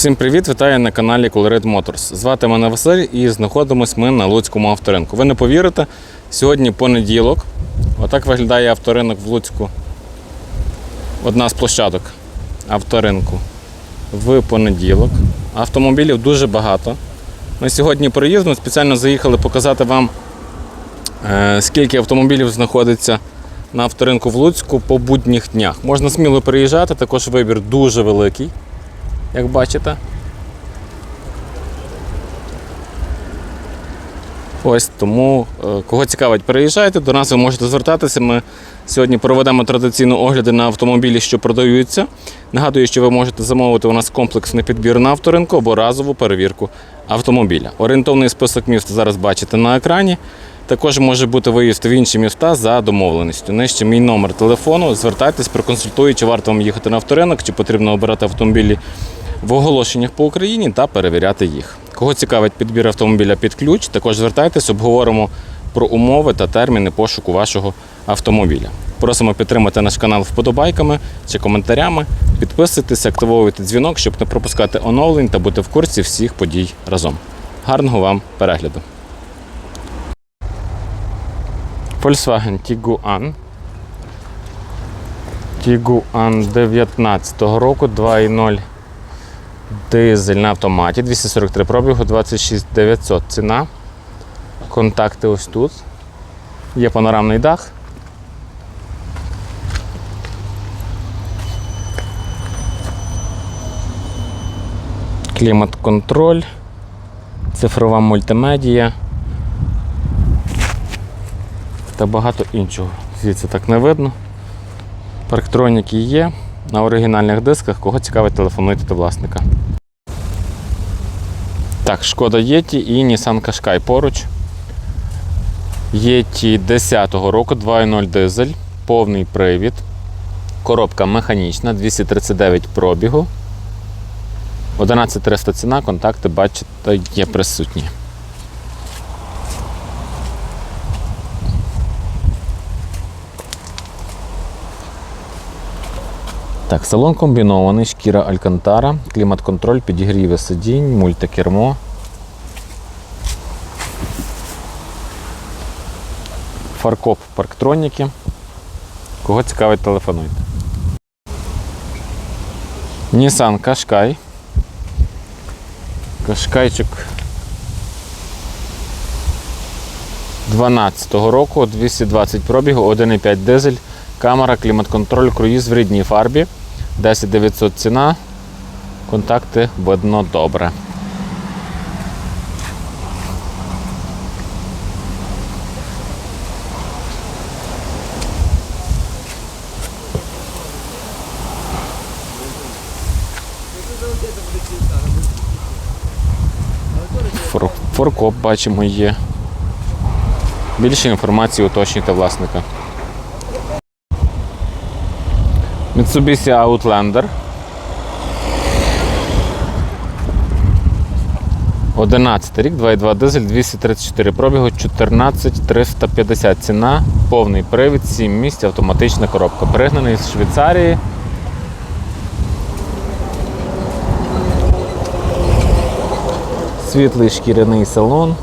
Всім привіт! Вітаю на каналі Colored Motors. Звати мене Василь і знаходимось ми на Луцькому авторинку. Ви не повірите, сьогодні понеділок. Отак виглядає авторинок в Луцьку. Одна з площадок авторинку в понеділок. Автомобілів дуже багато. Ми сьогодні приїздимо, спеціально заїхали показати вам, е, скільки автомобілів знаходиться на авторинку в Луцьку по будніх днях. Можна сміло приїжджати, також вибір дуже великий як бачите. Ось тому, е, кого цікавить, переїжджайте, до нас ви можете звертатися. Ми сьогодні проведемо традиційно огляди на автомобілі, що продаються. Нагадую, що ви можете замовити у нас комплексний підбір на авторинку або разову перевірку автомобіля. Орієнтовний список міст зараз бачите на екрані. Також може бути виїзд в інші міста за домовленістю. Нижче мій номер телефону. Звертайтесь, проконсультую, чи варто вам їхати на авторинок, чи потрібно обирати автомобілі в оголошеннях по Україні та перевіряти їх. Кого цікавить підбір автомобіля під ключ, також звертайтесь, обговоримо про умови та терміни пошуку вашого автомобіля. Просимо підтримати наш канал вподобайками чи коментарями. Підписуйтесь, активовуйте дзвінок, щоб не пропускати оновлень та бути в курсі всіх подій разом. Гарного вам перегляду! Volkswagen Tiguan. Tiguan 19 року 2.0 дизель на автоматі, 243 пробігу, 26 900 ціна. Контакти ось тут. Є панорамний дах. Клімат-контроль, цифрова мультимедія та багато іншого. Звідси так не видно. Парктроніки є. На оригінальних дисках, кого цікавить, телефонуйте до власника. Так, шкода Єті і Nissan Qashqai поруч. Єті 10-го року, 2.0 дизель, повний привід. Коробка механічна, 239 пробігу. 11300 ціна, контакти, бачите, є присутні. Так, салон комбінований, шкіра Алькантара, клімат-контроль, підігріви сидінь, мультикермо. Фаркоп парктроніки. Кого цікавить, телефонуйте. Nissan Qashqai. Кашкайчик 12-го року, 220 пробігу, 1,5 дизель. Камера, клімат-контроль, круїз в рідній фарбі. 10 900 ціна. Контакти видно добре. Фор- Форкоп бачимо є. Більше інформації уточнюйте власника. Mitsubishi Outlander. 11 рік, 2,2 дизель, 234 пробігу, 14 350 ціна, повний привід, 7 місць, автоматична коробка. Пригнаний з Швейцарії. Світлий шкіряний салон.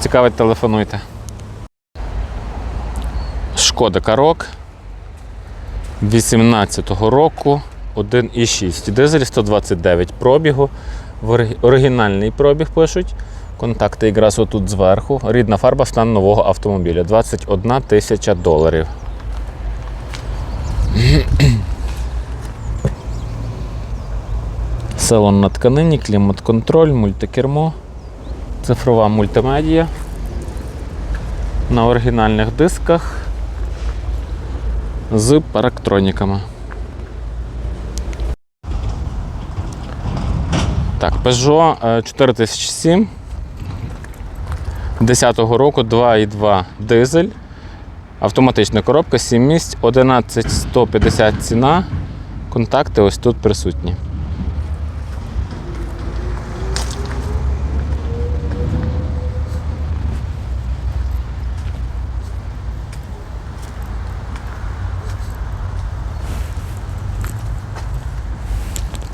Цікавить, телефонуйте. Шкода Карок 18-го року 1,6. Дизель 129 пробігу. Оригінальний пробіг пишуть. Контакти якраз отут зверху. Рідна фарба стан нового автомобіля. 21 тисяча доларів. Салон на тканині, клімат-контроль, мультикермо. Цифрова мультимедія на оригінальних дисках з парактроніками. Так, Peugeot е, 4007 10-го року 2,2 дизель. Автоматична коробка, 7 місць, 11150 ціна. Контакти ось тут присутні.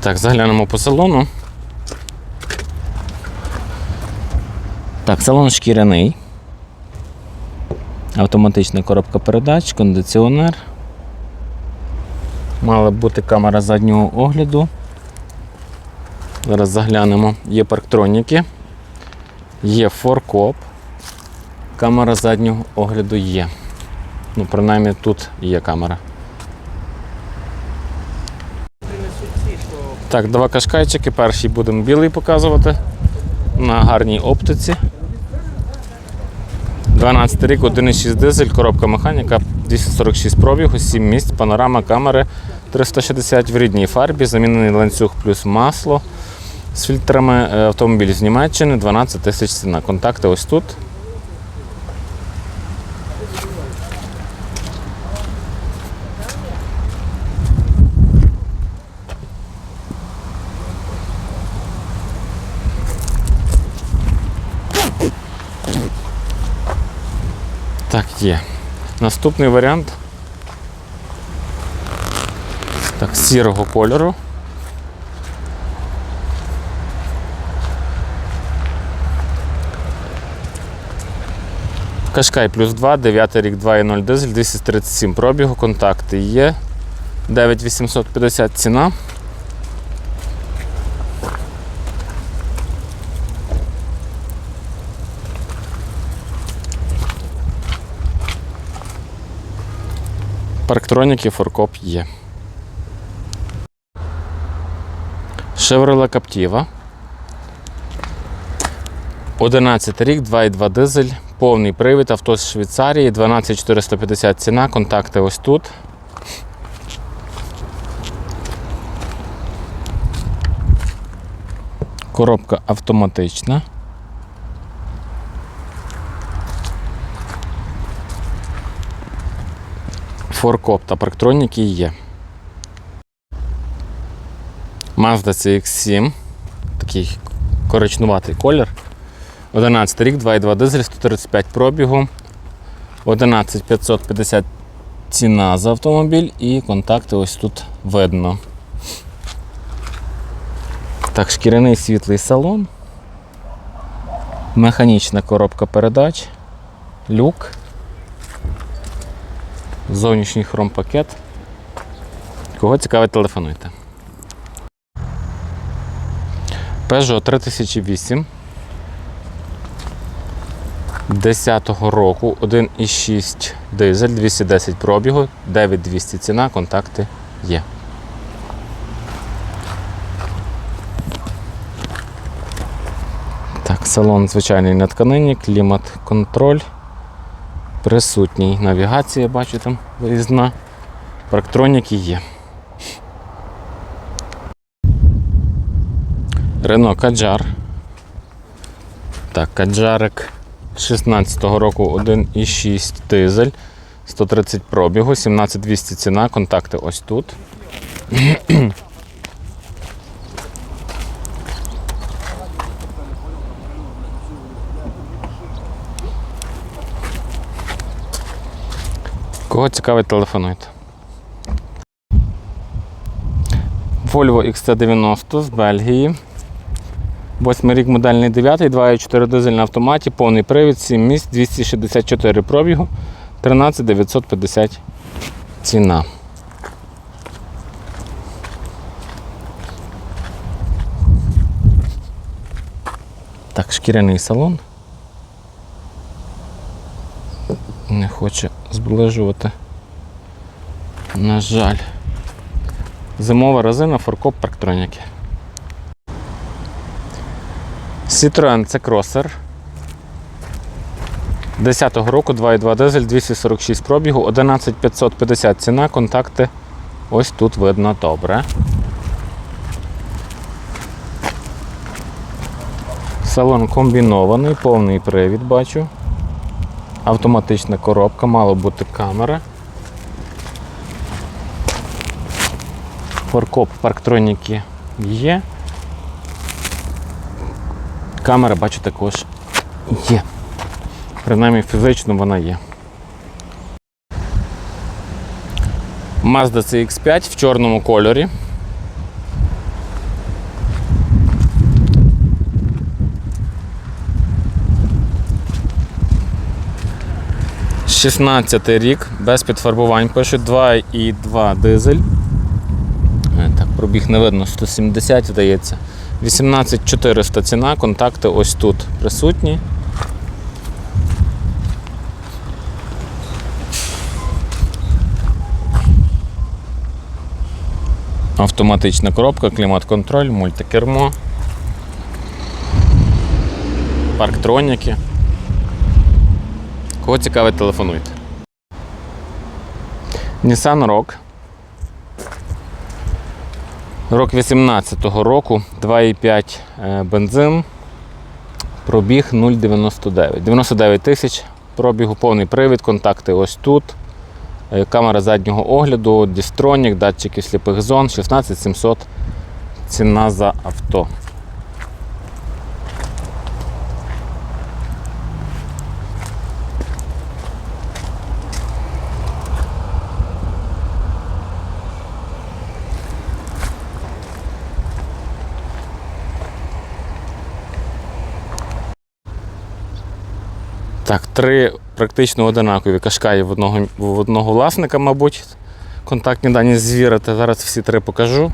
Так, заглянемо по салону. Так, салон шкіряний. Автоматична коробка передач, кондиціонер. Мала б бути камера заднього огляду. Зараз заглянемо. Є парктроніки, є форкоп. Камера заднього огляду є. Ну, принаймні тут є камера. Так, два кашкайчики. Перший будемо білий показувати на гарній оптиці. 12 рік, 1,6 дизель, коробка механіка, 246 пробігу, 7 місць, панорама камери 360 в рідній фарбі, замінений ланцюг плюс масло. З фільтрами е, автомобіль з Німеччини 12 тисяч ціна. Контакти ось тут. Так, є. Наступний варіант. Так, сірого кольору. Кашкай плюс 2, 9 рік 2,0 дизель, 237 пробігу, контакти є. 9850 ціна. Парктроніки форкоп є. Chevrolet Captiva. 11 рік, 2,2 дизель, повний привід, авто з Швейцарії, 12450 ціна, контакти ось тут. Коробка автоматична. Форкоп та парктроніки є. Mazda CX7. Такий коричнуватий колір. 11 рік, 2,2 дизель, 135 пробігу. 11550 ціна за автомобіль і контакти ось тут видно. Так, шкіряний світлий салон. Механічна коробка передач. Люк. Зовнішній хромпакет. Кого цікавить, телефонуйте. Peugeot 3008 10-го року 1,6 дизель, 210 пробігу, 9200 ціна, контакти є. Так, салон звичайний на тканині, клімат-контроль. Присутній. Навігація, бачу там виїзна. Парктроніки є. Рено Каджар. Так, Каджарик 16-го року 1,6 дизель, 130 пробігу, 17200 ціна, контакти ось тут. Кого цікавить, телефонуйте. Volvo XC90 з Бельгії. Восьмий рік модельний 9, 2,4 дизель на автоматі, повний привід, 7 місць, 264 пробігу, 13 950 ціна. Так, шкіряний салон. Не хоче зближувати. На жаль. Зимова резина, форкоп, парктроніки. Citroen це кросер. 10-го року 2,2 дизель, 246 пробігу, 11550 ціна, контакти ось тут видно добре. Салон комбінований, повний привід бачу. Автоматична коробка, мало бути камера. Форкоп парктроніки є. Камера, бачу, також є. Принаймні фізично вона є. Mazda CX5 в чорному кольорі. 16 рік, без підфарбувань пишуть 2,2 дизель. Е, Так, пробіг не видно, 170 здається. 18400 ціна, контакти ось тут присутні. Автоматична коробка, клімат-контроль, мультикермо, парктроніки. Кого цікавить, телефонуйте. Nissan Rogue. Рок 18-го року, 2,5 е, бензин, пробіг 0,99. 99 тисяч пробігу, повний привід, контакти ось тут. Е, Камера заднього огляду, дістронік, датчики сліпих зон, 16700 ціна за авто. Так, три практично одинакові кашкаї в одного, в одного власника, мабуть. Контактні дані звірити. Зараз всі три покажу.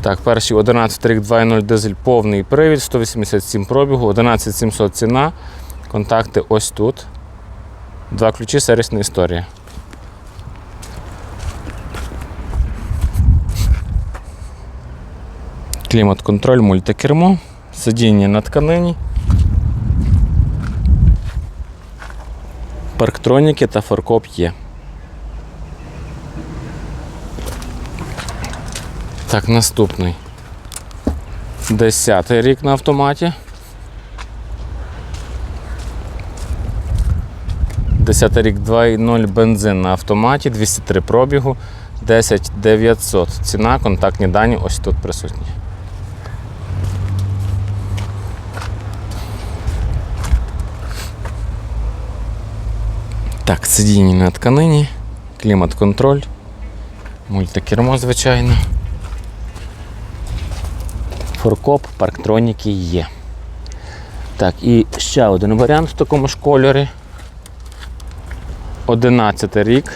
Так, перший 11 рік 2.0 дизель повний привід, 187 пробігу, 11700 ціна. Контакти ось тут. Два ключі, сервісна історія. Клімат-контроль, мультикермо, сидіння на тканині. Парктроніки та фаркоп є. Так, наступний. Десятий рік на автоматі. Десятий рік 2.0 бензин на автоматі, 203 пробігу, 10 900. Ціна, контактні дані ось тут присутні. Так, сидіння на тканині, клімат-контроль, мультикермо, звичайно. Форкоп, парктроніки є. Так, і ще один варіант в такому ж кольорі. 11 рік.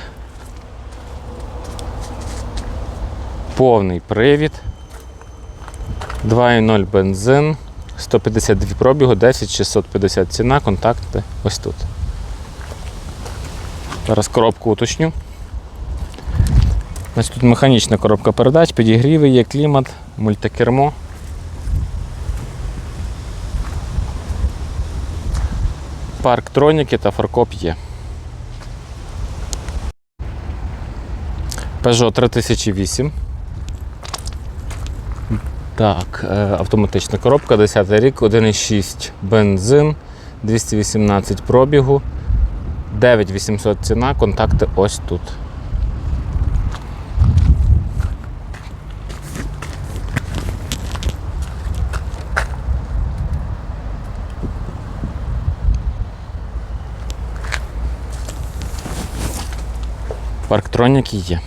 Повний привід. 2.0 бензин. 152 пробігу, 10 650 ціна, контакти ось тут. Зараз коробку уточню. Значить, тут механічна коробка передач, підігріви є, клімат, мультикермо. Парктроніки та фаркоп є. Peugeot 3008. Так, е, автоматична коробка, 10 рік, 1,6 бензин, 218 пробігу. 9800 ціна, контакти ось тут. Парктроніки є.